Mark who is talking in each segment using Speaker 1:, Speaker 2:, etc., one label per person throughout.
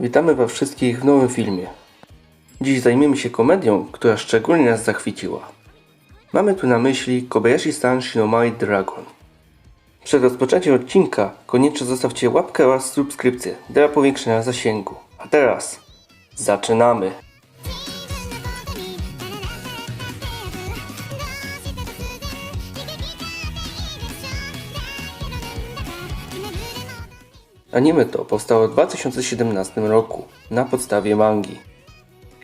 Speaker 1: Witamy Was wszystkich w nowym filmie. Dziś zajmiemy się komedią, która szczególnie nas zachwyciła. Mamy tu na myśli Kobayashi San Shinomai Dragon. Przed rozpoczęciem odcinka koniecznie zostawcie łapkę oraz subskrypcję dla powiększenia zasięgu. A teraz zaczynamy! Anime to powstało w 2017 roku na podstawie mangi.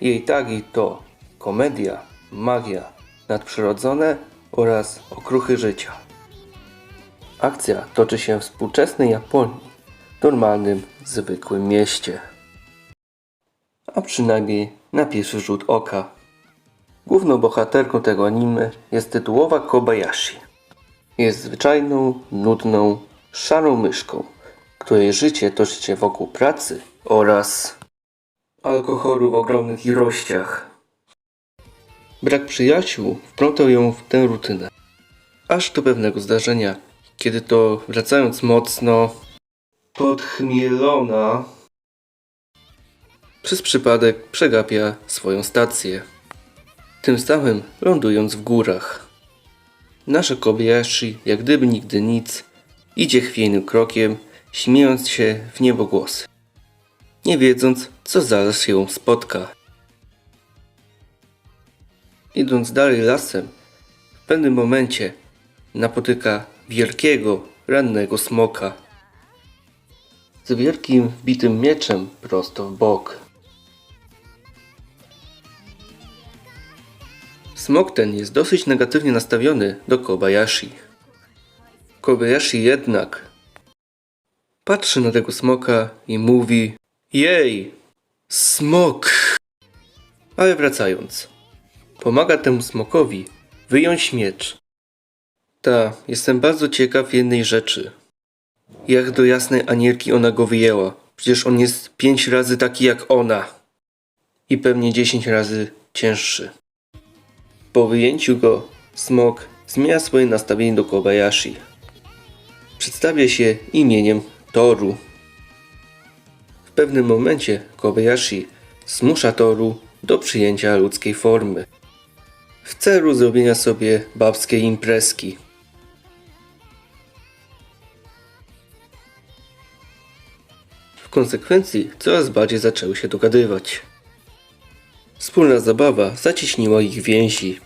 Speaker 1: Jej tagi to komedia, magia, nadprzyrodzone oraz okruchy życia. Akcja toczy się w współczesnej Japonii, normalnym, zwykłym mieście. A przynajmniej na pierwszy rzut oka. Główną bohaterką tego anime jest tytułowa Kobayashi. Jest zwyczajną, nudną, szarą myszką, której życie toczy się wokół pracy oraz alkoholu w ogromnych ilościach. Brak przyjaciół wplątał ją w tę rutynę. Aż do pewnego zdarzenia, kiedy to wracając mocno podchmielona przez przypadek przegapia swoją stację. Tym samym lądując w górach. Nasze Kobayashi, jak gdyby nigdy nic, idzie chwiejnym krokiem, śmiejąc się w niebogłosy, nie wiedząc, co zaraz ją spotka. Idąc dalej lasem, w pewnym momencie napotyka wielkiego, rannego smoka z wielkim, wbitym mieczem prosto w bok. Smok ten jest dosyć negatywnie nastawiony do Kobayashi. Kobayashi jednak patrzy na tego smoka i mówi Jej, smok! Ale wracając, pomaga temu smokowi wyjąć miecz. Ta, jestem bardzo ciekaw jednej rzeczy. Jak do jasnej anielki ona go wyjęła? Przecież on jest pięć razy taki jak ona. I pewnie dziesięć razy cięższy. Po wyjęciu go, smok zmienia swoje nastawienie do Kobayashi. Przedstawia się imieniem Toru. W pewnym momencie Kobayashi zmusza Toru do przyjęcia ludzkiej formy. W celu zrobienia sobie babskiej imprezki. W konsekwencji coraz bardziej zaczęły się dogadywać. Wspólna zabawa zacieśniła ich więzi.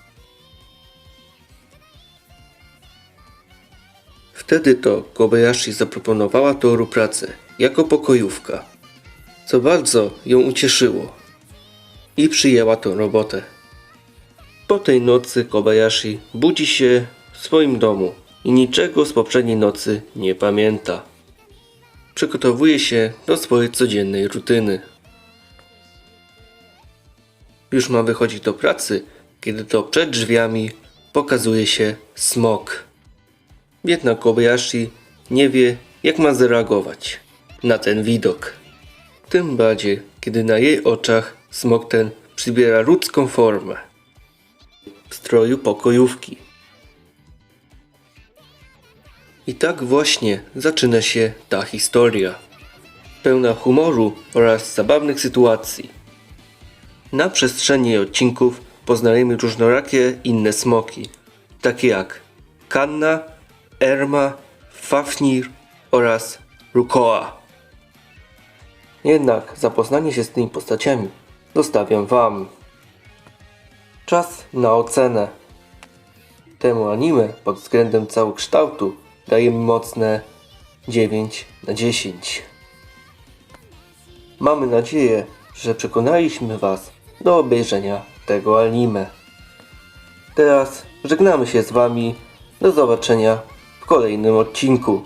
Speaker 1: Wtedy to Kobayashi zaproponowała Toru pracę jako pokojówka, co bardzo ją ucieszyło i przyjęła tę robotę. Po tej nocy Kobayashi budzi się w swoim domu i niczego z poprzedniej nocy nie pamięta. Przygotowuje się do swojej codziennej rutyny. Już ma wychodzić do pracy, kiedy to przed drzwiami pokazuje się smok. Biedna Kobayashi nie wie, jak ma zareagować na ten widok. Tym bardziej, kiedy na jej oczach smok ten przybiera ludzką formę w stroju pokojówki. I tak właśnie zaczyna się ta historia. Pełna humoru oraz zabawnych sytuacji. Na przestrzeni odcinków poznajemy różnorakie inne smoki, takie jak Kanna, Erma, Fafnir oraz Rukoa. Jednak zapoznanie się z tymi postaciami zostawiam Wam. Czas na ocenę. Temu anime pod względem całokształtu dajemy mocne 9 na 10. Mamy nadzieję, że przekonaliśmy Was do obejrzenia tego anime. Teraz żegnamy się z Wami. Do zobaczenia w kolejnym odcinku.